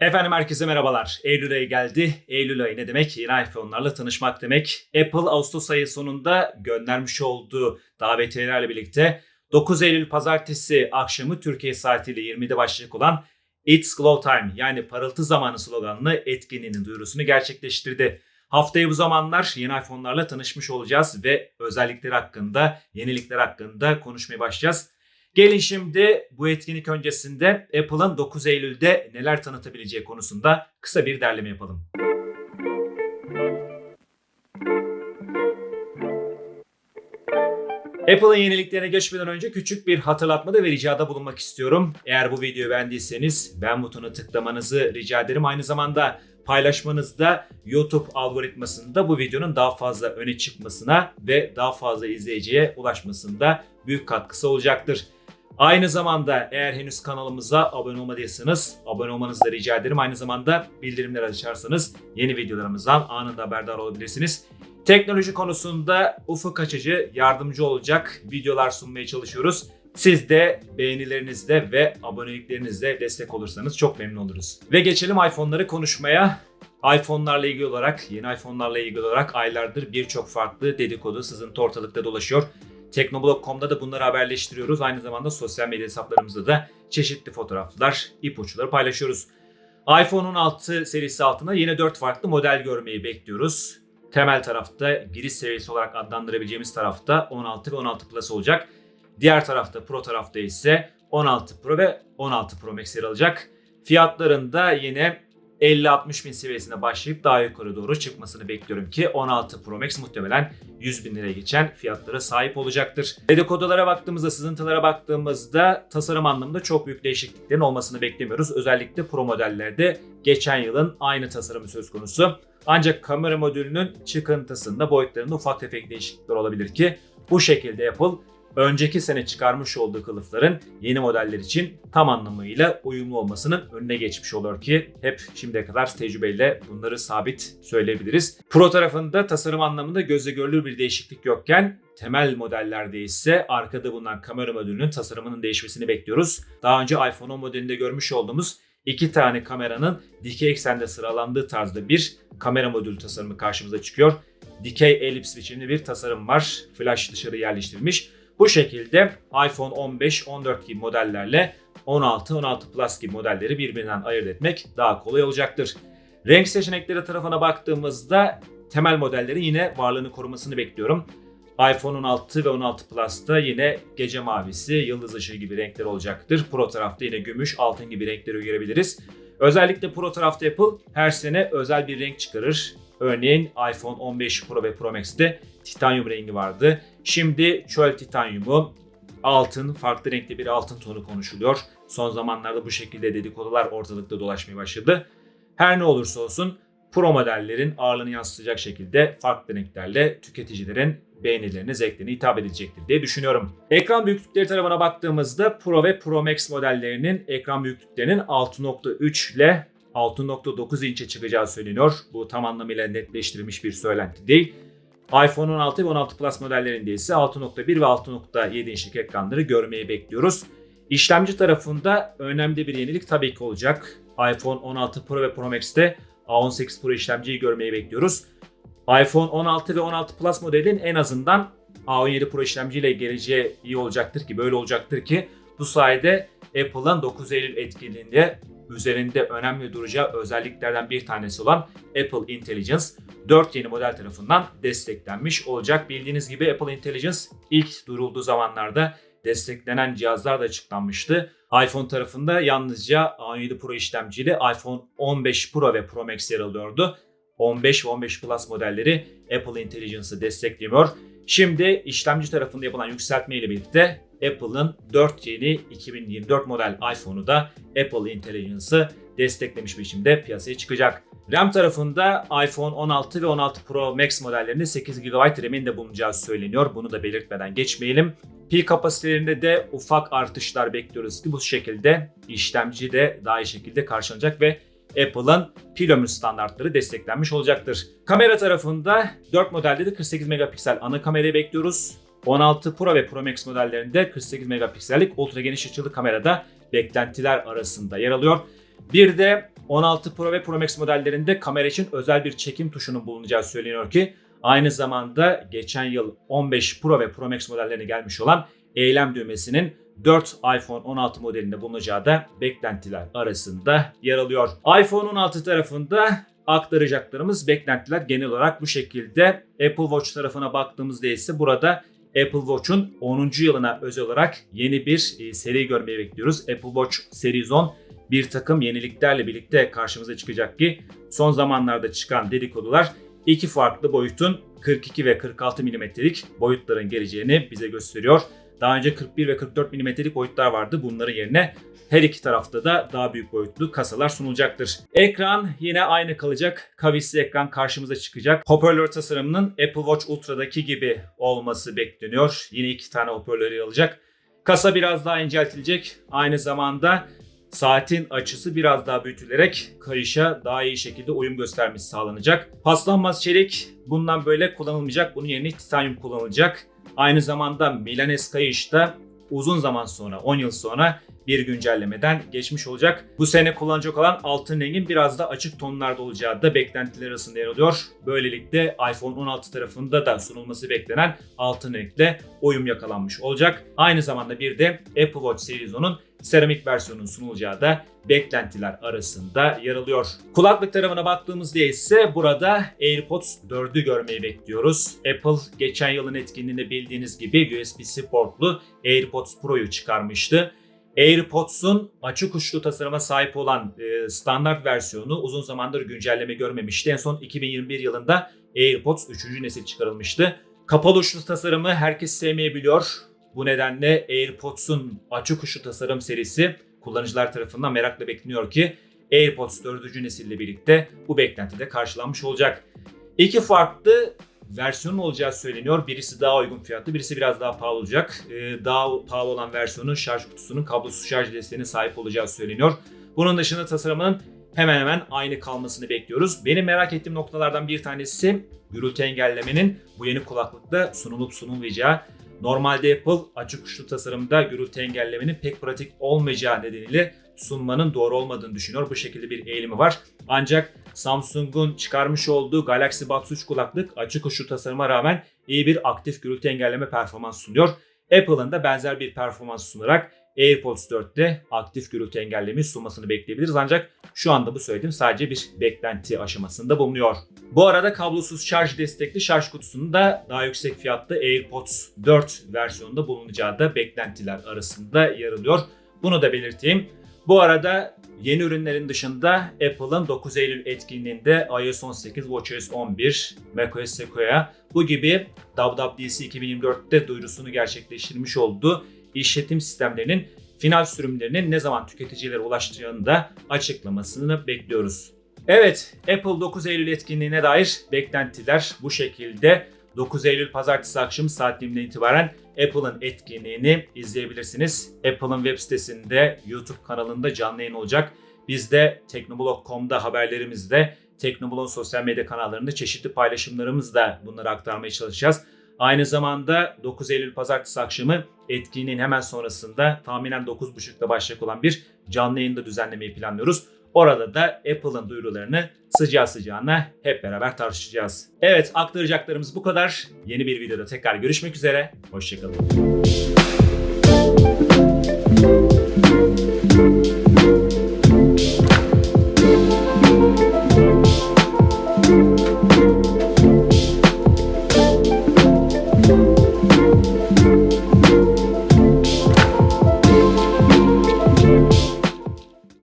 Efendim herkese merhabalar. Eylül ayı geldi. Eylül ayı ne demek? Yeni iPhone'larla tanışmak demek. Apple Ağustos ayı sonunda göndermiş olduğu davetiyelerle birlikte 9 Eylül pazartesi akşamı Türkiye saatiyle 20'de başlayacak olan It's Glow Time yani parıltı zamanı sloganlı etkinliğinin duyurusunu gerçekleştirdi. Haftaya bu zamanlar yeni iPhone'larla tanışmış olacağız ve özellikleri hakkında, yenilikler hakkında konuşmaya başlayacağız. Gelin şimdi bu etkinlik öncesinde Apple'ın 9 Eylül'de neler tanıtabileceği konusunda kısa bir derleme yapalım. Apple'ın yeniliklerine geçmeden önce küçük bir hatırlatmada ve ricada bulunmak istiyorum. Eğer bu videoyu beğendiyseniz beğen butonuna tıklamanızı rica ederim. Aynı zamanda paylaşmanızda YouTube algoritmasında bu videonun daha fazla öne çıkmasına ve daha fazla izleyiciye ulaşmasında büyük katkısı olacaktır. Aynı zamanda eğer henüz kanalımıza abone olmadıysanız abone olmanızı da rica ederim. Aynı zamanda bildirimleri açarsanız yeni videolarımızdan anında haberdar olabilirsiniz. Teknoloji konusunda ufuk açıcı, yardımcı olacak videolar sunmaya çalışıyoruz. Siz de beğenilerinizle ve aboneliklerinizle destek olursanız çok memnun oluruz. Ve geçelim iPhone'ları konuşmaya. iPhone'larla ilgili olarak, yeni iPhone'larla ilgili olarak aylardır birçok farklı dedikodu, sızıntı ortalıkta dolaşıyor. Teknoblog.com'da da bunları haberleştiriyoruz. Aynı zamanda sosyal medya hesaplarımızda da çeşitli fotoğraflar, ipuçları paylaşıyoruz. iPhone 16 serisi altında yine 4 farklı model görmeyi bekliyoruz. Temel tarafta giriş seviyesi olarak adlandırabileceğimiz tarafta 16 ve 16 Plus olacak. Diğer tarafta Pro tarafta ise 16 Pro ve 16 Pro Max yer alacak. Fiyatlarında yine 50-60 bin seviyesine başlayıp daha yukarı doğru çıkmasını bekliyorum ki 16 Pro Max muhtemelen 100 bin liraya geçen fiyatlara sahip olacaktır. Dedikodulara baktığımızda, sızıntılara baktığımızda tasarım anlamında çok büyük değişikliklerin olmasını beklemiyoruz. Özellikle Pro modellerde geçen yılın aynı tasarımı söz konusu. Ancak kamera modülünün çıkıntısında boyutlarında ufak tefek değişiklikler olabilir ki bu şekilde Apple önceki sene çıkarmış olduğu kılıfların yeni modeller için tam anlamıyla uyumlu olmasının önüne geçmiş olur ki hep şimdiye kadar tecrübeyle bunları sabit söyleyebiliriz. Pro tarafında tasarım anlamında gözle görülür bir değişiklik yokken temel modellerde ise arkada bulunan kamera modülünün tasarımının değişmesini bekliyoruz. Daha önce iPhone 10 modelinde görmüş olduğumuz iki tane kameranın dikey eksende sıralandığı tarzda bir kamera modülü tasarımı karşımıza çıkıyor. Dikey elips biçimli bir tasarım var. Flash dışarı yerleştirilmiş. Bu şekilde iPhone 15, 14 gibi modellerle 16, 16 Plus gibi modelleri birbirinden ayırt etmek daha kolay olacaktır. Renk seçenekleri tarafına baktığımızda temel modellerin yine varlığını korumasını bekliyorum. iPhone 16 ve 16 Plus'ta yine gece mavisi, yıldız ışığı gibi renkler olacaktır. Pro tarafta yine gümüş, altın gibi renkleri görebiliriz. Özellikle Pro tarafta Apple her sene özel bir renk çıkarır. Örneğin iPhone 15 Pro ve Pro Max'te titanyum rengi vardı. Şimdi çöl titanyumu, altın, farklı renkli bir altın tonu konuşuluyor. Son zamanlarda bu şekilde dedikodular ortalıkta dolaşmaya başladı. Her ne olursa olsun Pro modellerin ağırlığını yansıtacak şekilde farklı renklerle tüketicilerin beğenilerine, zevklerine hitap edilecektir diye düşünüyorum. Ekran büyüklükleri tarafına baktığımızda Pro ve Pro Max modellerinin ekran büyüklüklerinin 6.3 ile 6.9 inçe çıkacağı söyleniyor. Bu tam anlamıyla netleştirilmiş bir söylenti değil. iPhone 16 ve 16 Plus modellerinde ise 6.1 ve 6.7 inçlik ekranları görmeyi bekliyoruz. İşlemci tarafında önemli bir yenilik tabii ki olacak. iPhone 16 Pro ve Pro Max'te A18 Pro işlemciyi görmeyi bekliyoruz. iPhone 16 ve 16 Plus modelin en azından A17 Pro işlemciyle geleceği iyi olacaktır ki böyle olacaktır ki bu sayede Apple'ın 9 Eylül etkinliğinde üzerinde önemli duracağı özelliklerden bir tanesi olan Apple Intelligence 4 yeni model tarafından desteklenmiş olacak. Bildiğiniz gibi Apple Intelligence ilk duyurulduğu zamanlarda desteklenen cihazlar da açıklanmıştı. iPhone tarafında yalnızca A17 Pro işlemciyle iPhone 15 Pro ve Pro Max yer alıyordu. 15 ve 15 Plus modelleri Apple Intelligence'ı desteklemiyor. Şimdi işlemci tarafında yapılan yükseltme ile birlikte Apple'ın 4 yeni 2024 model iPhone'u da Apple Intelligence'ı desteklemiş biçimde piyasaya çıkacak. RAM tarafında iPhone 16 ve 16 Pro Max modellerinde 8 GB RAM'in de bulunacağı söyleniyor. Bunu da belirtmeden geçmeyelim. Pil kapasitelerinde de ufak artışlar bekliyoruz ki bu şekilde işlemci de daha iyi şekilde karşılanacak ve Apple'ın pil ömrü standartları desteklenmiş olacaktır. Kamera tarafında 4 modelde de 48 megapiksel ana kamerayı bekliyoruz. 16 Pro ve Pro Max modellerinde 48 megapiksellik ultra geniş açılı kamerada beklentiler arasında yer alıyor. Bir de 16 Pro ve Pro Max modellerinde kamera için özel bir çekim tuşunun bulunacağı söyleniyor ki aynı zamanda geçen yıl 15 Pro ve Pro Max modellerine gelmiş olan eylem düğmesinin 4 iPhone 16 modelinde bulunacağı da beklentiler arasında yer alıyor. iPhone 16 tarafında aktaracaklarımız beklentiler genel olarak bu şekilde. Apple Watch tarafına baktığımızda ise burada Apple Watch'un 10. yılına özel olarak yeni bir e, seri görmeyi bekliyoruz. Apple Watch Series 10 bir takım yeniliklerle birlikte karşımıza çıkacak ki son zamanlarda çıkan dedikodular iki farklı boyutun 42 ve 46 milimetrelik boyutların geleceğini bize gösteriyor. Daha önce 41 ve 44 milimetrelik boyutlar vardı. Bunların yerine her iki tarafta da daha büyük boyutlu kasalar sunulacaktır. Ekran yine aynı kalacak. Kavisli ekran karşımıza çıkacak. Hoparlör tasarımının Apple Watch Ultra'daki gibi olması bekleniyor. Yine iki tane hoparlörü alacak. Kasa biraz daha inceltilecek. Aynı zamanda saatin açısı biraz daha büyütülerek kayışa daha iyi şekilde uyum göstermesi sağlanacak. Paslanmaz çelik bundan böyle kullanılmayacak. Bunun yerine titanyum kullanılacak. Aynı zamanda Milanes kayışta uzun zaman sonra 10 yıl sonra bir güncellemeden geçmiş olacak. Bu sene kullanacak olan altın rengin biraz da açık tonlarda olacağı da beklentiler arasında yer alıyor. Böylelikle iPhone 16 tarafında da sunulması beklenen altın renkle uyum yakalanmış olacak. Aynı zamanda bir de Apple Watch Series 10'un seramik versiyonun sunulacağı da beklentiler arasında yer alıyor. Kulaklık tarafına baktığımızda ise burada AirPods 4'ü görmeyi bekliyoruz. Apple geçen yılın etkinliğinde bildiğiniz gibi USB-C portlu AirPods Pro'yu çıkarmıştı. AirPods'un açık uçlu tasarıma sahip olan e, standart versiyonu uzun zamandır güncelleme görmemişti. En son 2021 yılında AirPods 3. nesil çıkarılmıştı. Kapalı uçlu tasarımı herkes sevmeyebiliyor. Bu nedenle AirPods'un açık uçlu tasarım serisi kullanıcılar tarafından merakla bekleniyor ki AirPods 4. nesille birlikte bu beklenti de karşılanmış olacak. İki farklı versiyonun olacağı söyleniyor. Birisi daha uygun fiyatlı, birisi biraz daha pahalı olacak. Ee, daha pahalı olan versiyonun şarj kutusunun kablosuz şarj desteğine sahip olacağı söyleniyor. Bunun dışında tasarımının hemen hemen aynı kalmasını bekliyoruz. Benim merak ettiğim noktalardan bir tanesi gürültü engellemenin bu yeni kulaklıkta sunulup sunulmayacağı. Normalde Apple açık uçlu tasarımda gürültü engellemenin pek pratik olmayacağı nedeniyle sunmanın doğru olmadığını düşünüyor. Bu şekilde bir eğilimi var. Ancak Samsung'un çıkarmış olduğu Galaxy Buds 3 kulaklık açık uçlu tasarıma rağmen iyi bir aktif gürültü engelleme performans sunuyor. Apple'ın da benzer bir performans sunarak AirPods 4'te aktif gürültü engelleme sunmasını bekleyebiliriz. Ancak şu anda bu söylediğim sadece bir beklenti aşamasında bulunuyor. Bu arada kablosuz şarj destekli şarj kutusunun da daha yüksek fiyatlı AirPods 4 versiyonunda bulunacağı da beklentiler arasında yer alıyor. Bunu da belirteyim. Bu arada yeni ürünlerin dışında Apple'ın 9 Eylül etkinliğinde iOS 18, WatchOS 11, macOS Sequoia bu gibi WWDC 2024'te duyurusunu gerçekleştirmiş olduğu işletim sistemlerinin final sürümlerinin ne zaman tüketicilere ulaşacağını da açıklamasını bekliyoruz. Evet, Apple 9 Eylül etkinliğine dair beklentiler bu şekilde. 9 Eylül pazartesi akşamı saat diliminden itibaren Apple'ın etkinliğini izleyebilirsiniz. Apple'ın web sitesinde, YouTube kanalında canlı yayın olacak. Biz de teknoblog.com'da haberlerimizde, Teknoblog'un sosyal medya kanallarında çeşitli paylaşımlarımızla bunları aktarmaya çalışacağız. Aynı zamanda 9 Eylül pazartesi akşamı etkinliğin hemen sonrasında tahminen 9.30'da başlayacak olan bir canlı yayında düzenlemeyi planlıyoruz. Orada da Apple'ın duyurularını sıcağı sıcağına hep beraber tartışacağız. Evet aktaracaklarımız bu kadar. Yeni bir videoda tekrar görüşmek üzere. Hoşçakalın.